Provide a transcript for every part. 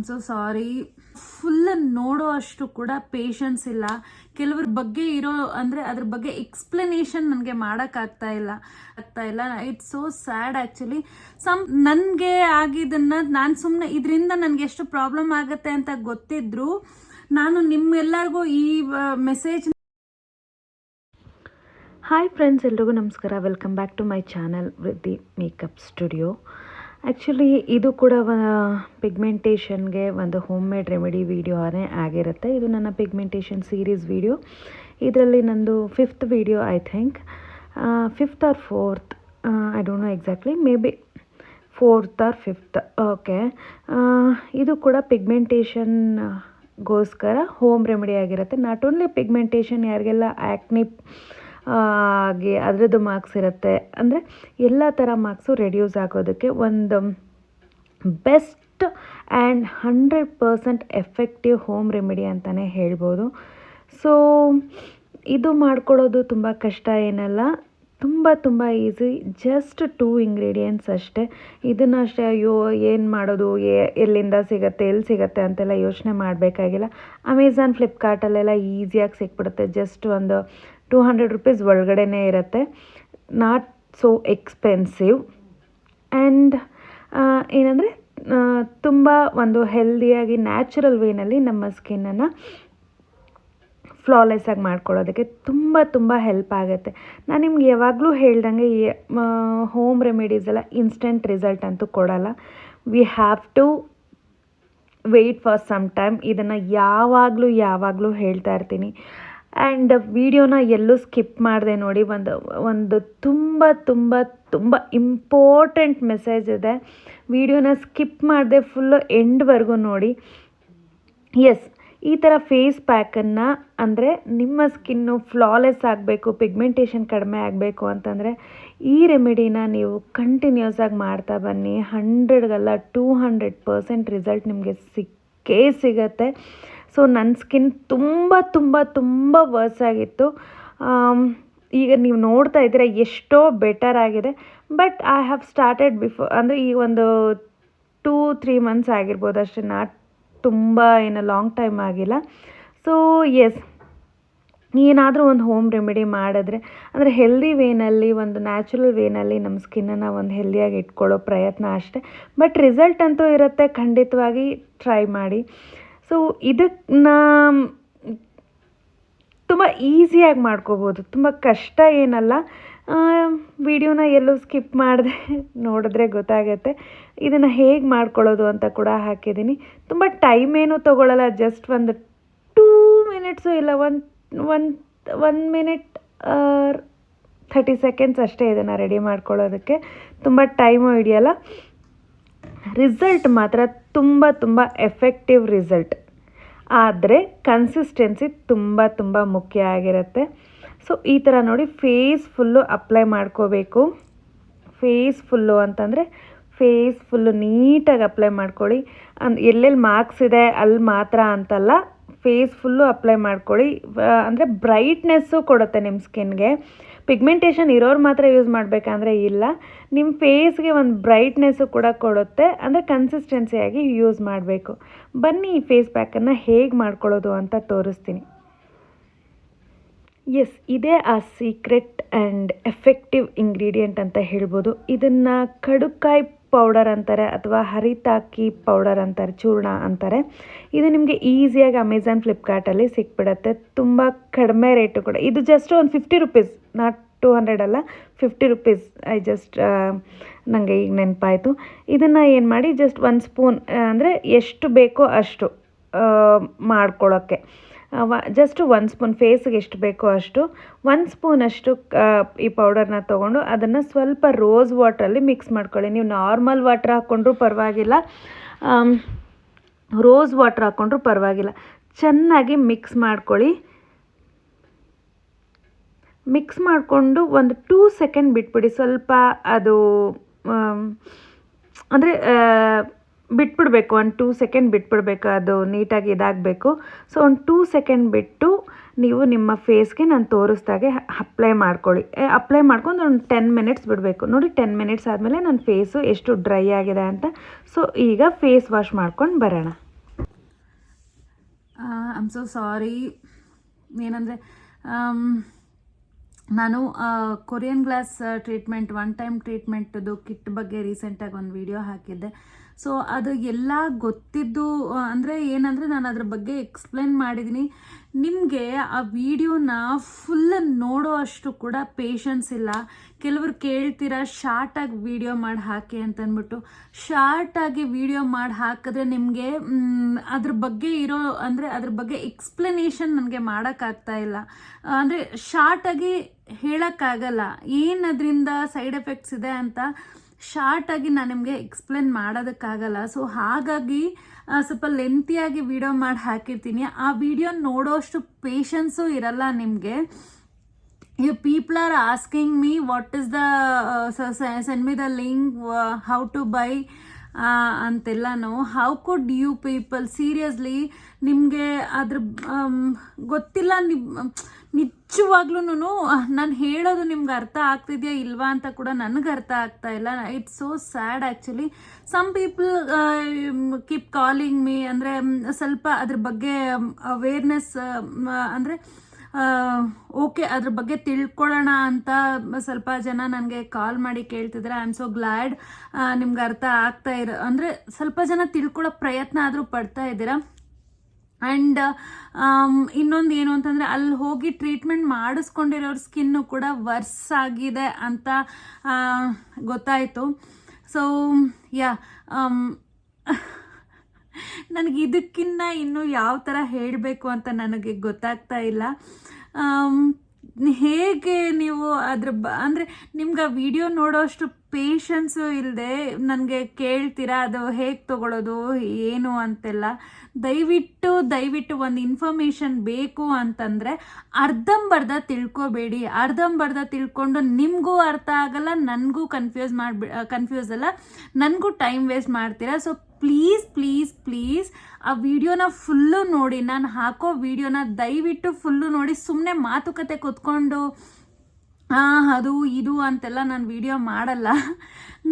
I'm so sorry full ನೋಡೋ ಅಷ್ಟು ಕೂಡ ಪೇಷನ್ಸ್ ಇಲ್ಲ. ಕೆಲವ್ರ ಬಗ್ಗೆ ಇರೋ ಅಂದರೆ ಅದ್ರ ಬಗ್ಗೆ ಎಕ್ಸ್ಪ್ಲನೇಷನ್ ನನಗೆ ಮಾಡೋಕ್ಕಾಗ್ತಾ ಇಲ್ಲ. ಆಗ್ತಾ ಇಲ್ಲ. It's so sad actually some ನನಗೆ ಆಗಿದ್ದನ್ನು ನಾನು ಸುಮ್ಮನೆ ಇದರಿಂದ ನನಗೆ ಎಷ್ಟು ಪ್ರಾಬ್ಲಮ್ ಆಗುತ್ತೆ ಅಂತ ಗೊತ್ತಿದ್ರು, ನಾನು ನಿಮ್ಮೆಲ್ಲರಿಗೂ ಈ ಮೆಸೇಜ್ ಹಾಯ್ ಫ್ರೆಂಡ್ಸ್ ಎಲ್ರಿಗೂ ನಮಸ್ಕಾರ. Welcome back to my channel Vriddhi makeup studio actually ಇದು ಕೂಡ ಪಿಗ್ಮೆಂಟೇಷನ್ಗೆ ಒಂದು ಹೋಮ್ ಮೇಡ್ ರೆಮಿಡಿ ವಿಡಿಯೋನೇ ಆಗಿರುತ್ತೆ. ಇದು ನನ್ನ ಪಿಗ್ಮೆಂಟೇಷನ್ ಸೀರೀಸ್ ವಿಡಿಯೋ ಇದರಲ್ಲಿ ನಂದು fifth video I think fifth or fourth I don't know exactly maybe fourth or fifth okay ಇದು ಕೂಡ ಪಿಗ್ಮೆಂಟೇಷನ್ ಗೋಸ್ಕರ ಹೋಮ್ ರೆಮಿಡಿ ಆಗಿರುತ್ತೆ. ನಾಟ್ ಓನ್ಲಿ ಪಿಗ್ಮೆಂಟೇಷನ್ ಯಾರಿಗೆಲ್ಲ ಆ್ಯಕ್ನಿ ಆಗಿ ಅದರದ್ದು ಮಾರ್ಕ್ಸ್ ಇರುತ್ತೆ. ಅಂದರೆ ಎಲ್ಲ ಥರ ಮಾರ್ಕ್ಸು ರೆಡ್ಯೂಸ್ ಆಗೋದಕ್ಕೆ ಒಂದು best and hundred percent effective home remedy ಅಂತಲೇ ಹೇಳ್ಬೋದು. ಸೊ ಇದು ಮಾಡ್ಕೊಳ್ಳೋದು ತುಂಬ ಕಷ್ಟ ಏನಲ್ಲ, ತುಂಬ ತುಂಬ ಈಸಿ ಜಸ್ಟ್ ಟೂ ಇಂಗ್ರೀಡಿಯೆಂಟ್ಸ್ ಅಷ್ಟೇ. ಇದನ್ನು ಅಷ್ಟೇ, ಅಯ್ಯೋ, ಏನು ಮಾಡೋದು ಎಲ್ಲಿಂದ ಸಿಗುತ್ತೆ, ಎಲ್ಲಿ ಸಿಗುತ್ತೆ ಅಂತೆಲ್ಲ ಯೋಚನೆ ಮಾಡಬೇಕಾಗಿಲ್ಲ. ಅಮೆಝಾನ್ ಫ್ಲಿಪ್ಕಾರ್ಟಲ್ಲೆಲ್ಲ ಈಸಿಯಾಗಿ ಸಿಕ್ಬಿಡುತ್ತೆ. ಜಸ್ಟ್ ಒಂದು ಟೂ ಹಂಡ್ರೆಡ್ ರುಪೀಸ್ ಒಳಗಡೆನೇ ಇರುತ್ತೆ. ನಾಟ್ ಸೋ ಎಕ್ಸ್ಪೆನ್ಸಿವ್ ಆ್ಯಂಡ್ ಏನಂದರೆ ತುಂಬ ಒಂದು ಹೆಲ್ದಿಯಾಗಿ ನ್ಯಾಚುರಲ್ ವೇನಲ್ಲಿ ನಮ್ಮ ಸ್ಕಿನ್ನನ್ನು ಫ್ಲಾಲೆಸ್ ಆಗಿ ಮಾಡ್ಕೊಳ್ಳೋದಕ್ಕೆ ತುಂಬ ತುಂಬ ಹೆಲ್ಪ್ ಆಗುತ್ತೆ. ನಾನು ನಿಮ್ಗೆ ಯಾವಾಗಲೂ ಹೇಳ್ದಂಗೆ ಹೋಮ್ ರೆಮಿಡೀಸ್ ಎಲ್ಲ ಇನ್ಸ್ಟೆಂಟ್ ರಿಸಲ್ಟ್ ಅಂತೂ ಕೊಡಲ್ಲ. We have to wait for some time ಇದನ್ನು ಯಾವಾಗಲೂ ಯಾವಾಗಲೂ ಹೇಳ್ತಾ ಇರ್ತೀನಿ. ಆ್ಯಂಡ್ ವೀಡಿಯೋನ ಎಲ್ಲೂ ಸ್ಕಿಪ್ ಮಾಡಿದೆ ನೋಡಿ, ಒಂದು ಒಂದು ತುಂಬ ತುಂಬ ತುಂಬ ಇಂಪಾರ್ಟೆಂಟ್ ಮೆಸೇಜ್ ಇದೆ. ವೀಡಿಯೋನ ಸ್ಕಿಪ್ ಮಾಡಿದೆ ಫುಲ್ಲು ಎಂಡ್ವರೆಗೂ ನೋಡಿ. ಎಸ್ ಈ ಥರ ಫೇಸ್ ಪ್ಯಾಕನ್ನು ಅಂದರೆ ನಿಮ್ಮ ಸ್ಕಿನ್ನು ಫ್ಲಾಲೆಸ್ ಆಗಬೇಕು ಪಿಗ್ಮೆಂಟೇಷನ್ ಕಡಿಮೆ ಆಗಬೇಕು ಅಂತಂದರೆ ಈ ರೆಮಿಡಿನ ನೀವು ಕಂಟಿನ್ಯೂಸ್ ಆಗಿ ಮಾಡ್ತಾ ಬನ್ನಿ. ಹಂಡ್ರೆಡ್ಗಲ್ಲ ಟೂ ಹಂಡ್ರೆಡ್ ಪರ್ಸೆಂಟ್ ರಿಸಲ್ಟ್ ನಿಮಗೆ ಸಿಕ್ಕೇ ಸಿಗತ್ತೆ. ಸೊ ನನ್ನ ಸ್ಕಿನ್ ತುಂಬ ತುಂಬ ತುಂಬ ವರ್ಸ್ ಆಗಿತ್ತು. ಈಗ ನೀವು ನೋಡ್ತಾ ಇದ್ದೀರ ಎಷ್ಟೋ ಬೆಟರ್ ಆಗಿದೆ. But I have started before ಅಂದರೆ ಈ ಒಂದು ಟೂ ತ್ರೀ ಮಂತ್ಸ್ ಆಗಿರ್ಬೋದು ಅಷ್ಟೇ ನಾಟ್ ತುಂಬ ಏನು ಲಾಂಗ್ ಟೈಮ್ ಆಗಿಲ್ಲ. ಸೊ ಎಸ್ ಏನಾದರೂ ಒಂದು ಹೋಮ್ ರೆಮಿಡಿ ಮಾಡಿದ್ರೆ, ಅಂದರೆ ಹೆಲ್ದಿ ವೇನಲ್ಲಿ ಒಂದು ನ್ಯಾಚುರಲ್ ವೇನಲ್ಲಿ ನಮ್ಮ ಸ್ಕಿನ್ನನ್ನು ಒಂದು ಹೆಲ್ದಿಯಾಗಿ ಇಟ್ಕೊಳ್ಳೋ ಪ್ರಯತ್ನ ಅಷ್ಟೇ. ಬಟ್ ರಿಸಲ್ಟ್ ಅಂತೂ ಇರುತ್ತೆ, ಖಂಡಿತವಾಗಿ ಟ್ರೈ ಮಾಡಿ. ಸೊ ಇದನ್ನ ತುಂಬ ಈಸಿಯಾಗಿ ಮಾಡ್ಕೋಬೋದು. ತುಂಬ ಕಷ್ಟ ಏನಲ್ಲ. ವಿಡಿಯೋನ ಎಲ್ಲೂ ಸ್ಕಿಪ್ ಮಾಡಿದೆ ನೋಡಿದ್ರೆ ಗೊತ್ತಾಗುತ್ತೆ. ಇದನ್ನು ಹೇಗೆ ಮಾಡ್ಕೊಳ್ಳೋದು ಅಂತ ಕೂಡ ಹಾಕಿದ್ದೀನಿ. ತುಂಬ ಟೈಮ್ ಏನೂ ತೊಗೊಳ್ಳಲ್ಲ ಜಸ್ಟ್ ಒಂದು ಟೂ ಮಿನಿಟ್ಸು ಇಲ್ಲ one one one minute thirty seconds ಅಷ್ಟೇ ಇದನ್ನು ರೆಡಿ ಮಾಡ್ಕೊಳ್ಳೋದಕ್ಕೆ. ತುಂಬ ಟೈಮು ಹಿಡಿಯಲ್ಲ. ರಿಸಲ್ಟ್ ಮಾತ್ರ ತುಂಬ ತುಂಬ ಎಫೆಕ್ಟಿವ್ ರಿಸಲ್ಟ್ ಆದರೆ ಕನ್ಸಿಸ್ಟೆನ್ಸಿ ತುಂಬ ತುಂಬ ಮುಖ್ಯ ಆಗಿರುತ್ತೆ. ಸೊ ಈ ಥರ ನೋಡಿ ಫೇಸ್ ಫುಲ್ಲು ಅಪ್ಲೈ ಮಾಡ್ಕೋಬೇಕು. ಫೇಸ್ ಫುಲ್ಲು ಅಂತಂದರೆ ಫೇಸ್ ಫುಲ್ಲು ನೀಟಾಗಿ ಅಪ್ಲೈ ಮಾಡ್ಕೊಳ್ಳಿ. ಅಂದ್ ಎಲ್ಲೆಲ್ಲಿ ಮಾರ್ಕ್ಸ್ ಇದೆ, ಅಲ್ಲಿ ಮಾತ್ರ ಅಂತಲ್ಲ ಫೇಸ್ ಫುಲ್ಲು ಅಪ್ಲೈ ಮಾಡ್ಕೊಳ್ಳಿ. ಅಂದರೆ ಬ್ರೈಟ್ನೆಸ್ಸು ಕೊಡುತ್ತೆ ನಿಮ್ಮ ಸ್ಕಿನ್ಗೆ ಪಿಗ್ಮೆಂಟೇಷನ್ ಇರೋರು ಮಾತ್ರ ಯೂಸ್ ಮಾಡಬೇಕಂದ್ರೆ ಇಲ್ಲ. ನಿಮ್ಮ ಫೇಸ್ಗೆ ಒಂದು ಬ್ರೈಟ್ನೆಸ್ಸು ಕೂಡ ಕೊಡುತ್ತೆ. ಅಂದರೆ ಕನ್ಸಿಸ್ಟೆನ್ಸಿಯಾಗಿ ಯೂಸ್ ಮಾಡಬೇಕು. ಬನ್ನಿ ಈ ಫೇಸ್ ಪ್ಯಾಕನ್ನು ಹೇಗೆ ಮಾಡ್ಕೊಳ್ಳೋದು ಅಂತ ತೋರಿಸ್ತೀನಿ. ಎಸ್ ಇದೇ ಆ ಸೀಕ್ರೆಟ್ ಆ್ಯಂಡ್ ಎಫೆಕ್ಟಿವ್ ಇಂಗ್ರೀಡಿಯೆಂಟ್ ಅಂತ ಹೇಳ್ಬೋದು. ಇದನ್ನು ಕಡುಕಾಯಿ ಪೌಡರ್ ಅಂತಾರೆ ಅಥವಾ ಹರಿತಾಕಿ ಪೌಡರ್ ಅಂತಾರೆ, ಚೂರ್ಣ ಅಂತಾರೆ. ಇದು ನಿಮಗೆ ಈಸಿಯಾಗಿ ಅಮೆಝಾನ್ ಫ್ಲಿಪ್ಕಾರ್ಟಲ್ಲಿ ಸಿಕ್ಬಿಡತ್ತೆ. ತುಂಬ ಕಡಿಮೆ ರೇಟು ಕೂಡ. ಇದು ಜಸ್ಟ್ ಒಂದು fifty rupees not two hundred ಅಲ್ಲ ಫಿಫ್ಟಿ ರುಪೀಸ್ ಐ ಜಸ್ಟ್ ನನಗೆ ಈಗ ನೆನಪಾಯಿತು. ಇದನ್ನು ಏನು ಮಾಡಿ ಜಸ್ಟ್ ಒಂದು ಸ್ಪೂನ್ ಅಂದರೆ ಎಷ್ಟು ಬೇಕೋ ಅಷ್ಟು ಮಾಡ್ಕೊಳ್ಳೋಕ್ಕೆ ಜಸ್ಟ್ ಒಂದು ಸ್ಪೂನ್ ಫೇಸ್ಗೆ ಎಷ್ಟು ಬೇಕೋ ಅಷ್ಟು. ಒಂದು ಸ್ಪೂನಷ್ಟು ಈ ಪೌಡರ್ನ ತೊಗೊಂಡು ಅದನ್ನು ಸ್ವಲ್ಪ ರೋಸ್ ವಾಟ್ರಲ್ಲಿ ಮಿಕ್ಸ್ ಮಾಡ್ಕೊಳ್ಳಿ. ನೀವು ನಾರ್ಮಲ್ ವಾಟ್ರ್ ಹಾಕ್ಕೊಂಡ್ರೂ ಪರವಾಗಿಲ್ಲ. ರೋಸ್ ವಾಟ್ರ್ ಹಾಕ್ಕೊಂಡ್ರೂ ಪರವಾಗಿಲ್ಲ. ಚೆನ್ನಾಗಿ ಮಿಕ್ಸ್ ಮಾಡ್ಕೊಳ್ಳಿ. ಮಿಕ್ಸ್ ಮಾಡಿಕೊಂಡು ಒಂದು ಟೂ ಸೆಕೆಂಡ್ ಬಿಟ್ಬಿಡಿ. ಸ್ವಲ್ಪ ಅದು ಅಂದರೆ ಬಿಟ್ಬಿಡಬೇಕು, ಒಂದು ಟೂ ಸೆಕೆಂಡ್ ಬಿಟ್ಬಿಡ್ಬೇಕು, ಅದು ನೀಟಾಗಿ ಇದಾಗಬೇಕು. ಸೊ ಒಂದು ಟೂ ಸೆಕೆಂಡ್ ಬಿಟ್ಟು ನೀವು ನಿಮ್ಮ ಫೇಸ್ಗೆ ನಾನು ತೋರಿಸ್ದಾಗೆ ಅಪ್ಲೈ ಮಾಡ್ಕೊಳ್ಳಿ. ಅಪ್ಲೈ ಮಾಡ್ಕೊಂಡು ಒಂದು ಟೆನ್ ಮಿನಿಟ್ಸ್ ಬಿಡಬೇಕು. ನೋಡಿ ಟೆನ್ ಮಿನಿಟ್ಸ್ ಆದಮೇಲೆ ನನ್ನ ಫೇಸು ಎಷ್ಟು ಡ್ರೈ ಆಗಿದೆ ಅಂತ. ಸೊ ಈಗ ಫೇಸ್ ವಾಶ್ ಮಾಡ್ಕೊಂಡು ಬರೋಣ. ಐಮ್ ಸೊ ಸಾರಿ ಏನಂದರೆ ನಾನು Korean glass treatment one time ಟ್ರೀಟ್ಮೆಂಟ್ದು kit ಬಗ್ಗೆ ರೀಸೆಂಟಾಗಿ ಒಂದು ವಿಡಿಯೋ ಹಾಕಿದ್ದೆ. ಸೊ ಅದು ಎಲ್ಲ ಗೊತ್ತಿದ್ದು ಅಂದರೆ ಏನಂದರೆ ನಾನು ಅದ್ರ ಬಗ್ಗೆ ಎಕ್ಸ್ಪ್ಲೇನ್ ಮಾಡಿದ್ದೀನಿ ನಿಮಗೆ ಆ ವಿಡಿಯೋನ ಫುಲ್ ನೋಡೋ ಅಷ್ಟು ಕೂಡ ಪೇಷನ್ಸ್ ಇಲ್ಲ. ಕೆಲವರು ಕೇಳ್ತೀರಾ, ಶಾರ್ಟಾಗಿ ವಿಡಿಯೋ ಮಾಡಿ ಹಾಕಿ ಅಂತಂದ್ಬಿಟ್ಟು ಶಾರ್ಟಾಗಿ ವಿಡಿಯೋ ಮಾಡಿ ಹಾಕಿದ್ರೆ ನಿಮಗೆ ಅದ್ರ ಬಗ್ಗೆ ಇರೋ, ಅಂದರೆ ಅದ್ರ ಬಗ್ಗೆ ಎಕ್ಸ್ಪ್ಲನೇಷನ್ ನನಗೆ ಮಾಡೋಕ್ಕಾಗ್ತಾ ಇಲ್ಲ. ಅಂದರೆ ಶಾರ್ಟಾಗಿ ಹೇಳೋಕ್ಕಾಗಲ್ಲ. ಏನು ಅದರಿಂದ ಸೈಡ್ ಎಫೆಕ್ಟ್ಸ್ ಇದೆ ಅಂತ ಶಾರ್ಟಾಗಿ ನಾನು ನಿಮಗೆ ಎಕ್ಸ್ಪ್ಲೇನ್ ಮಾಡೋದಕ್ಕಾಗಲ್ಲ. ಸೊ, ಹಾಗಾಗಿ ಸ್ವಲ್ಪ ಲೆಂತಿಯಾಗಿ ವಿಡಿಯೋ ಮಾಡಿ ಹಾಕಿರ್ತೀನಿ. ಆ ವಿಡಿಯೋ ನೋಡೋಷ್ಟು ಪೇಷನ್ಸು ಇರಲ್ಲ ನಿಮಗೆ. You people are asking me what is the uh, so- send me the link uh, how to buy uh, ಅಂತೆಲ್ಲನೂ how could you people seriously ನಿಮಗೆ ಅದ್ರ ಗೊತ್ತಿಲ್ಲ ನಿ ನಿಜವಾಗ್ಲೂ ನಾನು ಹೇಳೋದು ನಿಮ್ಗೆ ಅರ್ಥ ಆಗ್ತಿದೆಯಾ ಇಲ್ವಾ ಅಂತ ಕೂಡ ನನಗೆ ಅರ್ಥ ಆಗ್ತಾ ಇಲ್ಲ. It's so sad actually some people keep calling me ಅಂದರೆ ಸ್ವಲ್ಪ ಅದ್ರ ಬಗ್ಗೆ ಅವೇರ್ನೆಸ್ ಅಂದರೆ ಓಕೆ, ಅದ್ರ ಬಗ್ಗೆ ತಿಳ್ಕೊಳ್ಳೋಣ ಅಂತ ಸ್ವಲ್ಪ ಜನ ನನಗೆ ಕಾಲ್ ಮಾಡಿ ಕೇಳ್ತಿದ್ರೆ. ಐ ಆಮ್ ಸೊ ಗ್ಲ್ಯಾಡ್ ನಿಮ್ಗೆ ಅರ್ಥ ಆಗ್ತಾ ಇರೋ, ಅಂದರೆ ಸ್ವಲ್ಪ ಜನ ತಿಳ್ಕೊಳ್ಳೋ ಪ್ರಯತ್ನ ಆದರೂ ಪಡ್ತಾ ಇದ್ದೀರಾ? ಆ್ಯಂಡ್ ಇನ್ನೊಂದು ಏನು ಅಂತಂದರೆ ಅಲ್ಲಿ ಹೋಗಿ ಟ್ರೀಟ್ಮೆಂಟ್ ಮಾಡಿಸ್ಕೊಂಡಿರೋರ ಸ್ಕಿನ್ನು ಕೂಡ ವರ್ಸ್ ಆಗಿದೆ ಅಂತ ಗೊತ್ತಾಯಿತು. ಸೊ ಯಾ ನನಗೆ ಇದಕ್ಕಿನ್ನ ಇನ್ನು ಯಾವ ಥರ ಹೇಳಬೇಕು ಅಂತ ನನಗೆ ಗೊತ್ತಾಗ್ತಾ ಇಲ್ಲ. ಹೇಗೆ ನೀವು ಅದ್ರ ಬ, ಅಂದರೆ ನಿಮ್ಗೆ ಆ ವಿಡಿಯೋ ನೋಡೋಷ್ಟು ಪೇಷನ್ಸು ಇಲ್ಲದೆ ನನಗೆ ಕೇಳ್ತೀರಾ? ಅದು ಹೇಗೆ ತಗೊಳ್ಳೋದು ಏನು ಅಂತೆಲ್ಲ. ದಯವಿಟ್ಟು ದಯವಿಟ್ಟು ಒಂದು ಇನ್ಫಾರ್ಮೇಷನ್ ಬೇಕು ಅಂತಂದರೆ ಅರ್ಧಂಬರ್ಧ ತಿಳ್ಕೊಬೇಡಿ. ಅರ್ಧಂಬರ್ಧ ತಿಳ್ಕೊಂಡು ನಿಮಗೂ ಅರ್ಥ ಆಗಲ್ಲ, ನನಗೂ ಕನ್ಫ್ಯೂಸ್ ಮಾಡಿಬಿ ಕನ್ಫ್ಯೂಸ್ ಅಲ್ಲ. ನನಗೂ ಟೈಮ್ ವೇಸ್ಟ್ ಮಾಡ್ತೀರಾ? ಸೊ ಪ್ಲೀಸ್ ಪ್ಲೀಸ್ ಪ್ಲೀಸ್ ಆ ವಿಡಿಯೋನ ಫುಲ್ಲು ನೋಡಿ, ನಾನು ಹಾಕೋ ವಿಡಿಯೋನ ದಯವಿಟ್ಟು ಫುಲ್ಲು ನೋಡಿ ಸುಮ್ಮನೆ ಮಾತುಕತೆ ಕೂತ್ಕೊಂಡು ಅದು, ಇದು ಅಂತೆಲ್ಲ ನಾನು ವಿಡಿಯೋ ಮಾಡಲ್ಲ.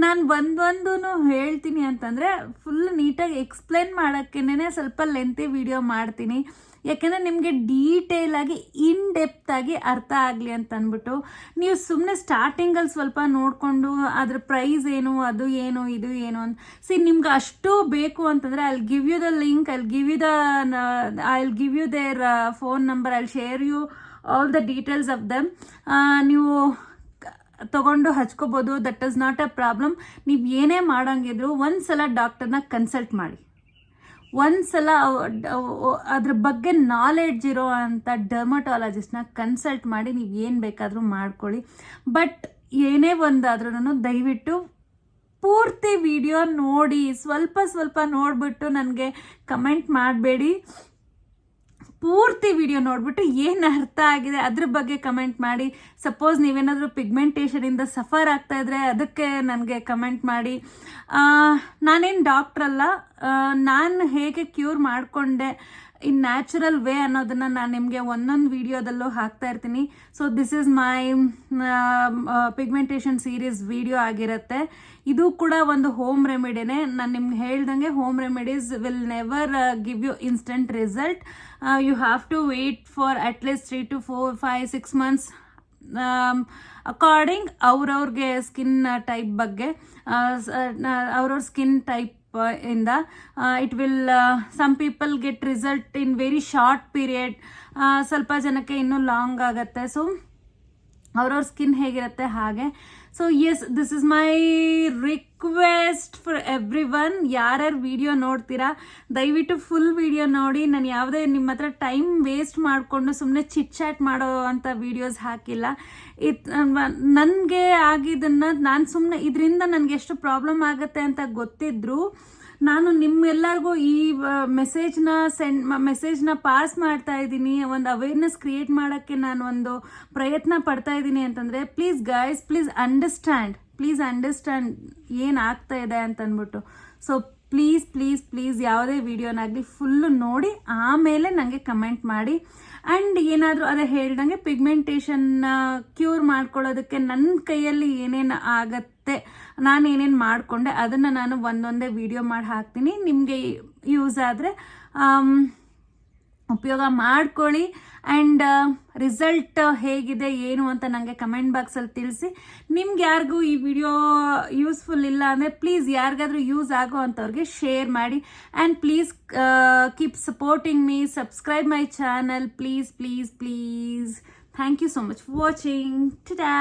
ನಾನು ಒಂದೊಂದು ಹೇಳ್ತೀನಿ ಅಂತಂದರೆ ಫುಲ್ ನೀಟಾಗಿ ಎಕ್ಸ್ಪ್ಲೇನ್ ಮಾಡೋಕ್ಕೇನೆ ಸ್ವಲ್ಪ ಲೆಂತಿ ವಿಡಿಯೋ ಮಾಡ್ತೀನಿ. ಯಾಕೆಂದರೆ ನಿಮಗೆ ಡೀಟೇಲಾಗಿ ಇನ್ ಡೆಪ್ತಾಗಿ ಅರ್ಥ ಆಗಲಿ ಅಂತ ಅಂದ್ಬಿಟ್ಟು, ನೀವು ಸುಮ್ಮನೆ ಸ್ಟಾರ್ಟಿಂಗಲ್ಲಿ ಸ್ವಲ್ಪ ನೋಡಿಕೊಂಡು, ಅದ್ರ ಪ್ರೈಸ್ ಏನು, ಅದು ಏನು, ಇದು ಏನು ಅಂತ ಸಿ ನಿಮ್ಗೆ ಅಷ್ಟು ಬೇಕು ಅಂತಂದರೆ I give you the link I give you the I give you their phone number I share you all the details of them ನೀವು ತಗೊಂಡು ಹಚ್ಕೋಬೋದು that is not a problem ನೀವು ಏನೇ ಮಾಡೋಂಗಿದ್ರು ಒಂದು ಸಲ ಡಾಕ್ಟರ್ನ ಕನ್ಸಲ್ಟ್ ಮಾಡಿ. ಒಂದು ಸಲ ಅವ್- ಅವ್- ಅದ್ರ ಬಗ್ಗೆ ನಾಲೆಡ್ಜ್ ಇರೋ ಅಂಥ ಡರ್ಮಟಾಲಜಿಸ್ಟ್ನ ಕನ್ಸಲ್ಟ್ ಮಾಡಿ ನೀವು ಏನು ಬೇಕಾದರೂ ಮಾಡ್ಕೊಳ್ಳಿ. ಬಟ್ ಏನೇ ಒಂದಾದ್ರೂ ದಯವಿಟ್ಟು ಪೂರ್ತಿ ವಿಡಿಯೋ ನೋಡಿ, ಸ್ವಲ್ಪ ಸ್ವಲ್ಪ ನೋಡಿಬಿಟ್ಟು ನನಗೆ ಕಮೆಂಟ್ ಮಾಡಬೇಡಿ. ಪೂರ್ತಿ ವಿಡಿಯೋ ನೋಡಿಬಿಟ್ಟು ಏನು ಅರ್ಥ ಆಗಿದೆ ಅದ್ರ ಬಗ್ಗೆ ಕಮೆಂಟ್ ಮಾಡಿ. ಸಪೋಸ್ ನೀವೇನಾದರೂ ಪಿಗ್ಮೆಂಟೇಷನಿಂದ ಸಫರ್ ಆಗ್ತಾ ಇದ್ರೆ ಅದಕ್ಕೆ ನನಗೆ ಕಮೆಂಟ್ ಮಾಡಿ. ನಾನೇನು ಡಾಕ್ಟ್ರ್ ಅಲ್ಲ. ನಾನು ಹೇಗೆ ಕ್ಯೂರ್ ಮಾಡಿಕೊಂಡೆ ಇನ್ ನ್ಯಾಚುರಲ್ ವೇ ಅನ್ನೋದನ್ನ ನಾನು ನಿಮಗೆ ಒಂದೊಂದು ವಿಡಿಯೋದಲ್ಲೂ ಹಾಕ್ತಾ ಇರ್ತೀನಿ. So this is my pigmentation series video ಆಗಿರುತ್ತೆ. ಇದು ಕೂಡ ಒಂದು ಹೋಮ್ ರೆಮಿಡಿನೇ ನಾನು ನಿಮ್ಗೆ ಹೇಳ್ದಂಗೆ home remedies will never give you instant result you have to wait for at least three to four five six months according ಅವ್ರವ್ರಿಗೆ skin type ಬಗ್ಗೆ ಅವ್ರವ್ರ ಸ್ಕಿನ್ ಟೈಪ್ ಇಂದ it will some people get result in very short period ಸ್ವಲ್ಪ ಜನಕ್ಕೆ ಇನ್ನೂ long ಆಗುತ್ತೆ. So ಅವ್ರವ್ರ skin ಹೇಗಿರುತ್ತೆ ಹಾಗೆ. So as this is my request for every one ಯಾರ್ಯಾರು ವಿಡಿಯೋ ನೋಡ್ತೀರಾ, ದಯವಿಟ್ಟು ಫುಲ್ ವಿಡಿಯೋ ನೋಡಿ. ನಾನು ಯಾವುದೇ ನಿಮ್ಮ ಹತ್ರ ಟೈಮ್ ವೇಸ್ಟ್ ಮಾಡಿಕೊಂಡು ಸುಮ್ಮನೆ ಚಿಟ್ ಚಾಟ್ ಮಾಡೋ ಅಂತ ವಿಡಿಯೋಸ್ ಹಾಕಿಲ್ಲ. ಇತ್ ನನಗೆ ಆಗಿದ್ದನ್ನು ನಾನು ಸುಮ್ಮನೆ ಇದರಿಂದ ನನಗೆ ಎಷ್ಟು ಪ್ರಾಬ್ಲಮ್ ಆಗುತ್ತೆ ಅಂತ ಗೊತ್ತಿದ್ರು. ನಾನು ನಿಮ್ಮೆಲ್ಲರಿಗೂ ಈ ಮೆಸೇಜ್ನ ಸೆಂಡ್ ಮೆಸೇಜ್ನ ಪಾಸ್ ಮಾಡ್ತಾ ಇದ್ದೀನಿ. ಒಂದು ಅವೇರ್ನೆಸ್ ಕ್ರಿಯೇಟ್ ಮಾಡೋಕ್ಕೆ ನಾನು ಒಂದು ಪ್ರಯತ್ನ ಪಡ್ತಾ ಇದ್ದೀನಿ ಅಂತಂದರೆ please guys please understand please understand ಏನು ಆಗ್ತಾ ಇದೆ ಅಂತ ಅಂದ್ಬಿಟ್ಟು ಸೊ ಪ್ಲೀಸ್ ಪ್ಲೀಸ್ ಪ್ಲೀಸ್ ಯಾವುದೇ ವಿಡಿಯೋನಾಗಲಿ ಫುಲ್ಲು ನೋಡಿ, ಆಮೇಲೆ ನನಗೆ ಕಮೆಂಟ್ ಮಾಡಿ. ಆ್ಯಂಡ್ ಏನಾದರೂ ಅದೇ ಹೇಳ್ದಂಗೆ ಪಿಗ್ಮೆಂಟೇಷನ್ನ ಕ್ಯೂರ್ ಮಾಡ್ಕೊಳ್ಳೋದಕ್ಕೆ ನನ್ನ ಕೈಯಲ್ಲಿ ಏನೇನು ಆಗತ್ತೆ, ನಾನು ಏನೇನು ಮಾಡಿಕೊಂಡೆ, ಅದನ್ನು ನಾನು ಒಂದೊಂದೇ ವಿಡಿಯೋ ಮಾಡಿ ಹಾಕ್ತೀನಿ. ನಿಮಗೆ ಯೂಸ್ ಆದರೆ ಉಪಯೋಗ ಮಾಡ್ಕೊಳ್ಳಿ. ಆ್ಯಂಡ್ ರಿಸಲ್ಟ್ ಹೇಗಿದೆ, ಏನು ಅಂತ ನನಗೆ ಕಮೆಂಟ್ ಬಾಕ್ಸಲ್ಲಿ ತಿಳಿಸಿ. ನಿಮ್ಗೆ ಯಾರಿಗೂ ಈ ವಿಡಿಯೋ ಯೂಸ್ಫುಲ್ ಇಲ್ಲ ಅಂದರೆ ಪ್ಲೀಸ್ ಯಾರಿಗಾದರೂ ಯೂಸ್ ಆಗೋ ಅಂಥವ್ರಿಗೆ ಶೇರ್ ಮಾಡಿ. And please keep supporting me subscribe my channel please please please thank you so much for watching ಟಾ